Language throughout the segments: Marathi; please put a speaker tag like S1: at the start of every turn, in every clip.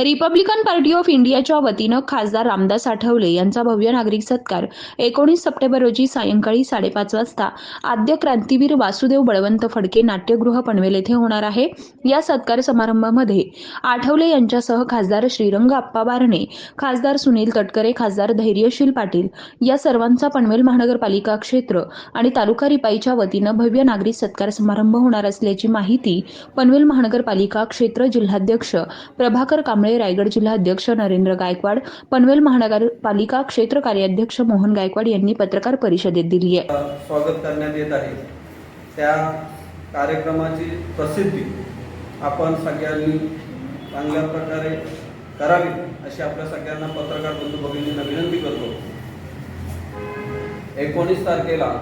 S1: Republican party of इंडियाच्या वतीनं खासदार रामदास आठवले यांचा भव्य नागरिक सत्कार एकोणीस सप्टेंबर रोजी सायंकाळी साडेपाच वाजता आद्य क्रांतीवीर वासुदेव बळवंत फडके नाट्यगृह पनवेल येथे होणार आहे. या सत्कार समारंभामध्ये आठवले यांच्यासह खासदार श्रीरंग आप्पा बारणे खासदार सुनील तटकरे खासदार धैर्यशील पाटील या सर्वांचा पनवेल महानगरपालिका क्षेत्र आणि तालुका रिपाईच्या वतीनं भव्य नागरिक सत्कार समारंभ होणार असल्याची माहिती पनवेल महानगरपालिका क्षेत्र जिल्हाध्यक्ष प्रभाकर कांबळे रायगड जिल्हाध्यक्ष नरेंद्र गायकवाड पनवेल महानगरपालिका क्षेत्र कार्याध्यक्ष मोहन गायकवाड यांनी पत्रकार परिषदेत दिली आहे.
S2: स्वागत करण्यात येत आहे. त्या कार्यक्रमाची प्रसिद्धी आपण सगळ्यांनी चांगल्या प्रकारे करावी अशी आपल्या सगळ्यांना पत्रकार बंधू भगिनींना विनंती करतो. एकोणीस तारखेला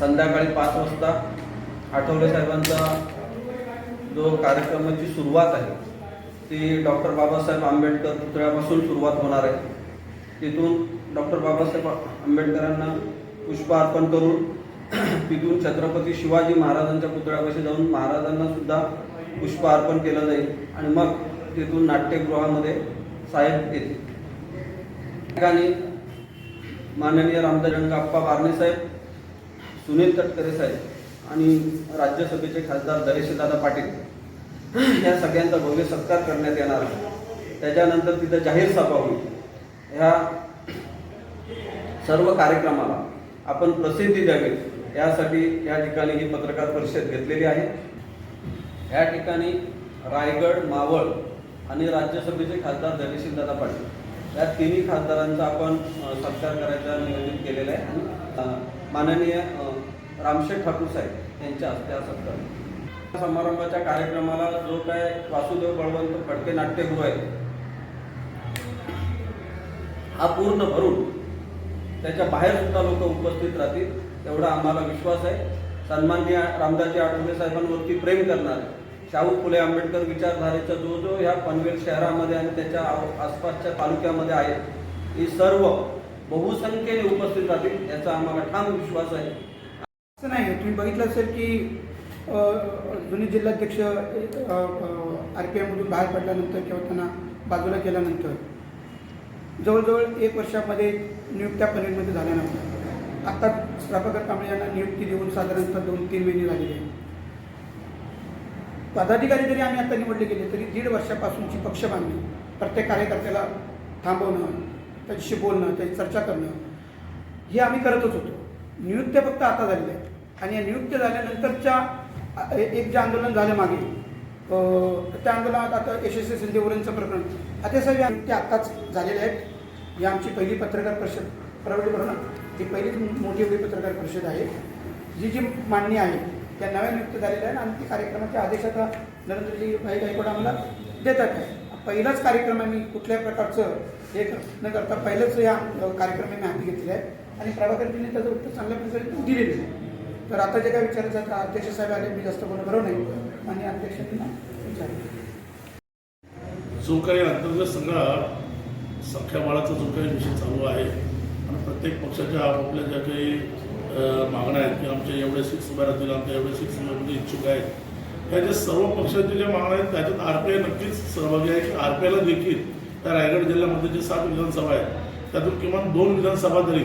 S2: संध्याकाळी पाच वाजता आठवले साहेबांचा जो कार्यक्रमाची सुरुवात आहे ती डॉक्टर बाबासाहेब आंबेडकर पुतळ्यापासून सुरुवात होणार आहे. तिथून डॉक्टर बाबासाहेब आंबेडकरांना पुष्प अर्पण करून तिथून छत्रपती शिवाजी महाराजांच्या पुतळ्यापाशी जाऊन महाराजांना सुद्धा पुष्प अर्पण केलं जाईल आणि मग तिथून नाट्यगृहामध्ये साहेब येतील. ठिकाणी माननीय रामदास अप्पा बारणे साहेब सुनील तटकरे साहेब आणि राज्यसभेचे खासदार दरेशदादा पाटील या सगळ्यांचा भव्य सत्कार करण्यात येणार आहे. त्याच्यानंतर तिथं जाहीर सभा होईल. ह्या सर्व कार्यक्रमाला आपण प्रसिद्धी द्यावी. यासाठी या ठिकाणी ही पत्रकार परिषद घेतलेली आहे. या ठिकाणी रायगड मावळ आणि राज्यसभेचे खासदार धैर्यशील दादा पाटील. या तिन्ही खासदारांचा आपण सत्कार करायचा नियोजित केलेला आहे. आणि माननीय रामशेठ ठाकूर साहेब यांच्या हस्ते हा सत्कार. समारंभाच्या कार्यक्रमाला जो काय वासुदेव बळवंत फडके नाट्यगृह आहे हा पूर्ण भरून त्याच्या बाहेर सुद्धा लोक उपस्थित राहतील एवढा आम्हाला विश्वास आहे. सन्मान्य रामदासजी आठवले साहेबांवरती प्रेम करणार शाहू फुले आंबेडकर विचारधारेचा जो जो ह्या पनवेल शहरामध्ये आणि त्याच्या आ- आसपासच्या तालुक्यामध्ये आहे ही सर्व बहुसंख्येने उपस्थित राहतील याचा आम्हाला ठाम विश्वास आहे.
S3: नाही तुम्ही बघितलं असेल की जुने जिल्हाध्यक्ष आर पी आयमधून बाहेर पडल्यानंतर किंवा त्यांना बाजूला केल्यानंतर जवळजवळ एक वर्षामध्ये नियुक्त्या पनवेलमध्ये झाल्या नव्हत्या. आत्ता प्रभाकर कांबळे यांना नियुक्ती देऊन साधारणतः दोन तीन महिने झालेले आहेत पदाधिकारी जरी आम्ही आता निवडले गेले तरी दीड वर्षापासूनची पक्ष बांधणी प्रत्येक कार्यकर्त्याला थांबवणं त्याच्याशी बोलणं त्याची चर्चा करणं हे आम्ही करतच होतो. नियुक्त्या फक्त आता झालेल्या आहेत. आणि या नियुक्त्या झाल्यानंतरच्या एक जे आंदोलन झालं मागे त्या आंदोलनात आता यशस्वी सिंधेवरांचं प्रकरण. आता सगळ्या नियुक्त्या आत्ताच झालेल्या आहेत. ही आमची पहिली पत्रकार परिषद प्रवीण भरणं ही पहिलीच मोठी एवढी पत्रकार परिषद आहे. जी जी मांडणी आहे त्या नव्या नियुक्त झालेल्या आहेत. आणि ती कार्यक्रमाच्या आदेशाचा नरेंद्रजी भाई गायकवाड आम्हाला देतात. आहे पहिलाच कार्यक्रम आहे मी कुठल्याही प्रकारचं हे न करता पहिलंच या कार्यक्रम मी हाती घेतलेला आहे. आणि प्रभाकरजीने त्याचं उत्तर चांगल्या प्रकारे दिलेलं आहे. तर आता जे काय विचारायचं जातं अध्यक्ष साहेब आले मी जास्त बोलणं बरोबर नाही. आणि अध्यक्षांना विचारलं.
S4: जो काही अंतर्गत सगळा संख्याबळाचा जो काही विषय चालू आहे. आणि प्रत्येक पक्षाच्या आपापल्या ज्या काही मागण्या आहेत की आमच्या एवढे सीट्स उभ्या राहतील आमच्या एवढे सीट्स उभ्यामध्ये इच्छुक आहेत. ह्या ज्या सर्व पक्षाच्या ज्या मागण्या आहेत त्याच्यात आर पी आय नक्कीच सहभागी आहे. की आर पी आयला देखील त्या रायगड जिल्ह्यामध्ये जे सात विधानसभा आहेत त्यातून किमान दोन विधानसभा तरी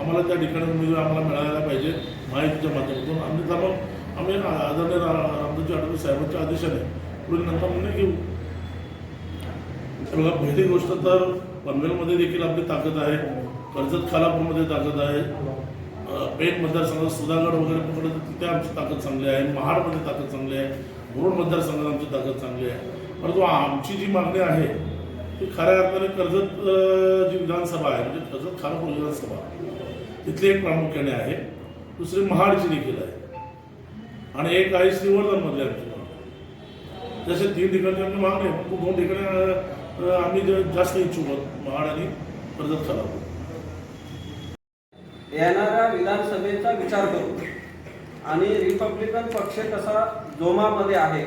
S4: आम्हाला त्या ठिकाणी उमेदवार आम्हाला मिळायला पाहिजे माहितीच्या माध्यमातून. आणि मग आम्ही आदरणीय रा- रामदासजी आठवले साहेबांच्या आदेशाने पुढील नंतर म्हणणे घेऊ बघा पहिली गोष्ट तर पनवेलमध्ये देखील आपली ताकद आहे. कर्जत खालापूरमध्ये ताकद आहे. पेठ मतदारसंघात सुधागड वगैरे पकडलं तर तिथे आमची ताकद चांगली आहे. महाडमध्ये ताकद चांगली आहे. मुरुड मतदारसंघात आमची ताकद चांगली आहे. परंतु आमची जी मागणी आहे ती खऱ्या अर्थाने कर्जत जी विधानसभा आहे म्हणजे कर्जत खालापूर विधानसभा? तिथली एक प्रामुख्याने आहे. दुसरी महाडची देखील आहे. आणि एक आहे श्रीवर्धनमधली आमची मागणी जसे तीन ठिकाणी आमची मागणी आहे. दोन ठिकाणी आम्ही जास्त इच्छुक आहोत महाड आणि कर्जत खालापूर
S2: येणाऱ्या विधानसभेचा विचार करू. आणि रिपब्लिकन पक्ष कसा जोमामध्ये आहे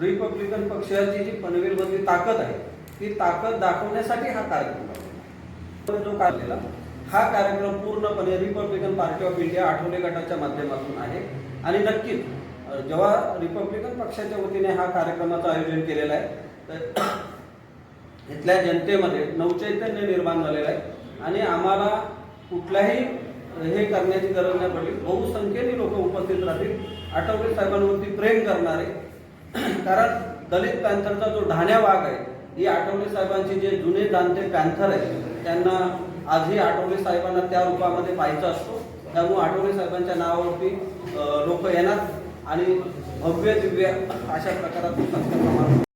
S2: रिपब्लिकन पक्षाची जी पनवेलमधली ताकद आहे ती ताकद दाखवण्यासाठी हा कार्यक्रम आहे. जो काढलेला हा कार्यक्रम पूर्णपणे Republican party of India Athavale गटाच्या माध्यमातून आहे. आणि नक्कीच जेव्हा रिपब्लिकन पक्षाच्या वतीने हा कार्यक्रमाचं आयोजन केलेलं आहे तर इथल्या जनतेमध्ये नवचैतन्य निर्माण झालेलं आहे. आणि आम्हाला कुठल्याही हे करण्याची गरज नाही पडली. बहुसंख्येने लोक उपस्थित राहतील. आठवले साहेबांवरती प्रेम करणारे. कारण दलित पॅन्थरचा जो ढाण्या वाघ आहे ही आठवले साहेबांचे जे जुने जाणते पॅन्थर आहेत त्यांना आजही आठवले साहेबांना त्या रूपामध्ये पाहायचा असतो. त्यामुळे आठवले साहेबांच्या नावावरती लोक येणार आणि भव्य दिव्य अशा प्रकारात